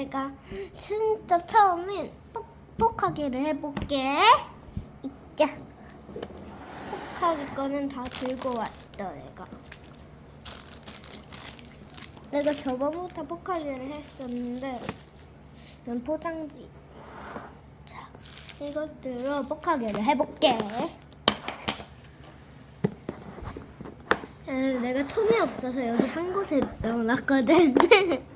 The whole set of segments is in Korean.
내가 진짜 처음엔 뽁뽁하기를 해볼게. 있자. 뽁하기 거는 다 들고 왔다 내가. 내가 저번부터 뽁하기를 했었는데 이건 포장지. 자, 이것들로 뽁하기를 해볼게. 에, 내가 톤이 없어서 여기 한 곳에 넣어놨거든.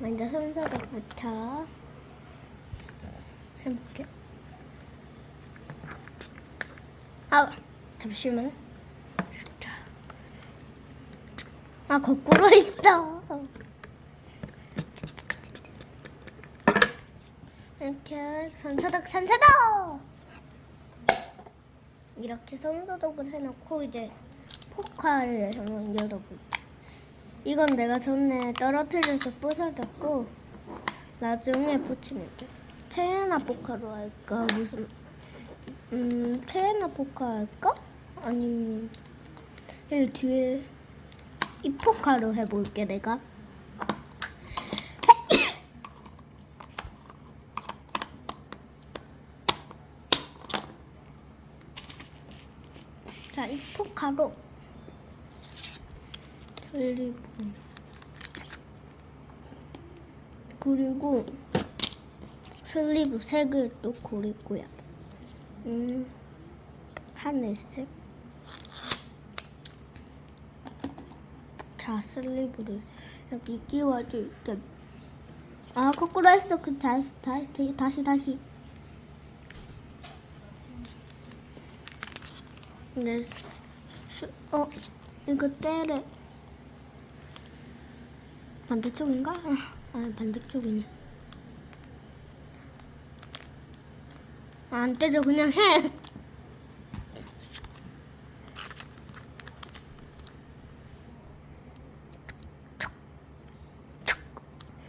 먼저 손소독부터 해볼게. 아, 잠시만. 자. 아, 거꾸로 있어. 이렇게 손소독, 손소독! 이렇게 손소독을 해놓고 이제 포카를 한번 열어볼게. 이건 내가 전에 떨어뜨려서 부서졌고 나중에 붙이면 돼. 체에나 포카로 할까? 무슨 음 체에나 포카 할까? 아니면 여기 뒤에 이 포카로 해볼게 내가. 자, 이 포카로 슬리브 그리고 슬리브 색을 또 거야. 음, 하늘색. 자, 슬리브를 여기 끼워줄게. 아, 거꾸로 했어. 그 다시, 다시, 다시, 다시. 네, 수, 어, 이거 때려. 반대쪽인가? 아, 아 반대쪽이네. 아, 안 떼져 그냥 해.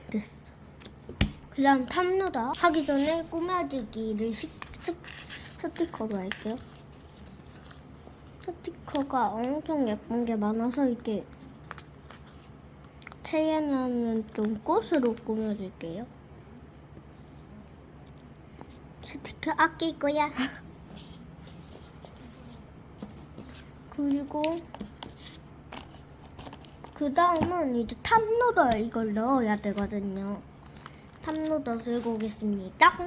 됐어. 그 다음 탐누다 하기 전에 꾸며주기를 시, 스, 스티커로 할게요. 스티커가 엄청 예쁜 게 많아서 이렇게 체에나는 좀 꽃으로 꾸며줄게요. 스티커 아낄 거야. 그리고 그 다음은 이제 탑노더 이걸 넣어야 되거든요. 탑노더 들고 오겠습니다.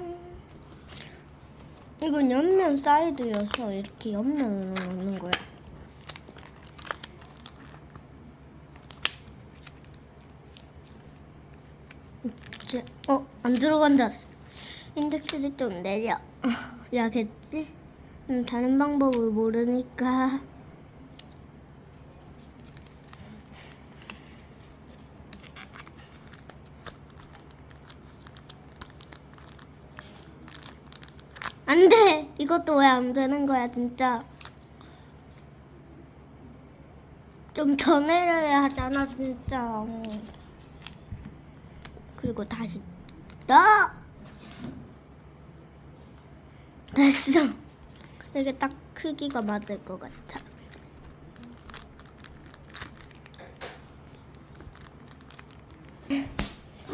이건 옆면 사이드여서 이렇게 옆면으로 넣는 거야. 이제 어, 안 들어간다. 인덱스를 좀 내려. 야겠지? 음, 다른 방법을 모르니까. 안 돼! 이것도 왜 안 되는 거야, 진짜. 좀 더 내려야 하잖아, 진짜. 그리고 다시 넣어! 됐어. 이게 딱 크기가 맞을 것 같아.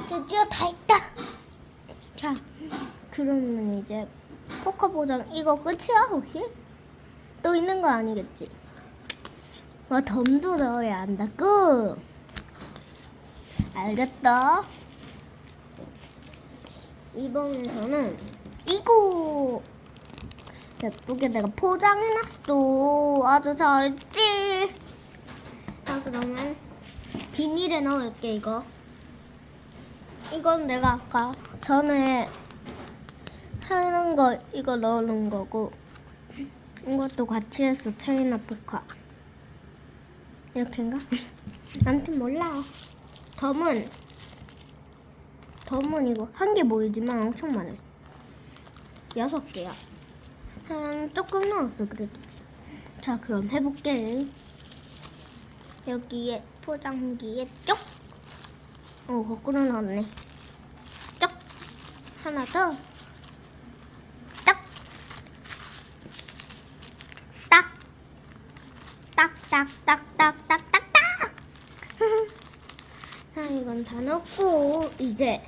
드디어 다 있다. 자, 그러면 이제 포커 보정 이거 끝이야 혹시? 또 있는 거 아니겠지? 와 덤도 넣어야 한다고. 알겠다. 이번에서는 이거 예쁘게 내가 포장해놨어. 아주 잘했지. 자 그러면 비닐에 넣을게 이거. 이건 내가 아까 전에 하는 거 이거 넣는 거고 이것도 같이 했어 차이나 포카 이렇게인가? 아무튼 몰라 덤은 덤은 이거 한 개 보이지만 엄청 많아 여섯 개야 한 조금 넣었어 그래도 자 그럼 해볼게 여기에 포장기에 쪽 어, 거꾸로 넣었네. 쪽! 하나 더. 딱! 딱! 딱, 딱, 딱, 딱, 딱, 딱, 딱! 자, 이건 그럼 다 넣고 이제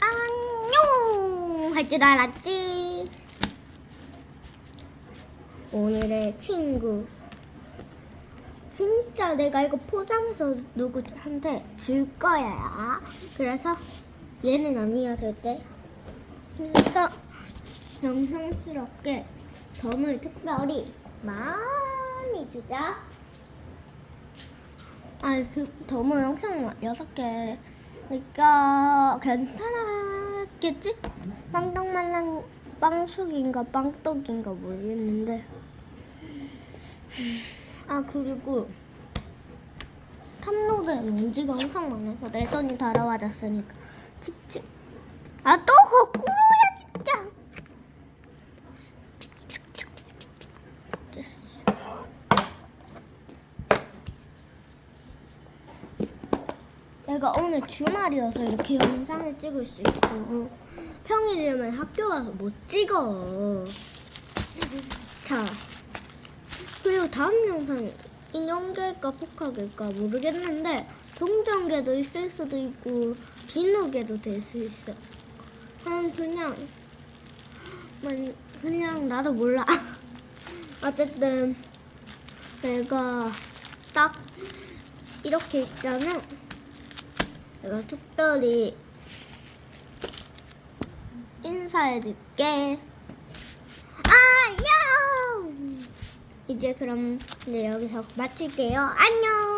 안녕 할 줄 알았지. 오늘의 친구. 진짜 내가 이거 포장해서 누구한테 줄 거야. 그래서 얘는 아니야 절대. 그래서 영상스럽게 점을 특별히 많이 주자. 아, 그 덤은 영상 여섯 개. 그러니까 괜찮았겠지? 빵떡말랑 빵숙인가 빵떡인가 모르겠는데. 아 그리고 탑로드에 먼지가 엄청 많아서 내 손이 더러워졌으니까 칙칙. 아또 거꾸로야 진짜. 됐어. 내가 오늘 주말이어서 이렇게 영상을 찍을 수 있어. 평일이면 학교 가서 못 찍어. 자, 그리고 다음 영상이 인형계일까 포카계일까 모르겠는데 동전계도 있을 수도 있고 비누계도 될 수 있어. 난 그냥 만- 그냥 나도 몰라. 어쨌든 내가 딱 이렇게 있잖아. 내가 특별히 인사해줄게. 안녕! 이제 그럼 이제 여기서 마칠게요. 안녕!